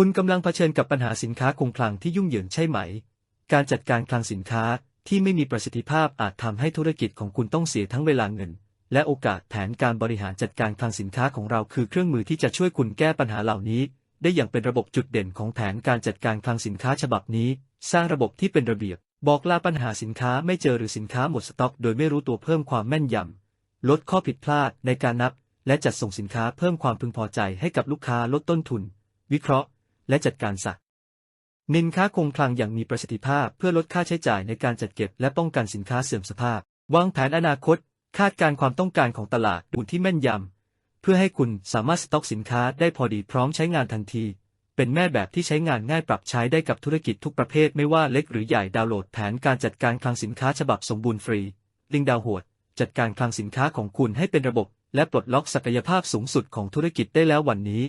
คุณกำลังเผชิญกับปัญหาสินค้าคงคลังที่ยุ่งเหยิงใช่ไหม การจัดการคลังสินค้าที่ไม่มีประสิทธิภาพอาจทำให้ธุรกิจของคุณต้องเสียทั้งเวลาเงิน และโอกาสแผนการบริหารจัดการคลังสินค้าของเราคือเครื่องมือที่จะช่วยคุณแก้ปัญหาเหล่านี้ ได้อย่างเป็นระบบจุดเด่นของแผนการจัดการคลังสินค้าฉบับนี้ สร้างระบบที่เป็นระเบียบ บอกลาปัญหาสินค้าไม่เจอหรือสินค้าหมดสต็อก โดยไม่รู้ตัวเพิ่มความแม่นยำลดข้อผิดพลาดในการนับ และจัดส่งสินค้าเพิ่มความพึงพอใจให้กับลูกค้าลดต้นทุน วิเคราะห์ และจัดการสักนินค้าคงคลังอย่างมีประสิทธิภาพเพื่อลดค่าใช้จ่ายในการจัดเก็บและป้องกันสินค้าเสื่อมสภาพ วางแผนอนาคต คาดการณ์ความต้องการของตลาดดูที่แม่นยำ เพื่อให้คุณสามารถสต็อกสินค้าได้พอดีพร้อมใช้งานทันที เป็นแม่แบบที่ใช้งานง่ายปรับใช้ได้กับธุรกิจทุกประเภทไม่ว่าเล็กหรือใหญ่ดาวน์โหลดแผนการจัดการคลังสินค้าฉบับสมบูรณ์ฟรี ลิงดาวโหด จัดการคลังสินค้าของคุณให้เป็นระบบ และปลดล็อกศักยภาพสูงสุดของธุรกิจได้แล้ววันนี้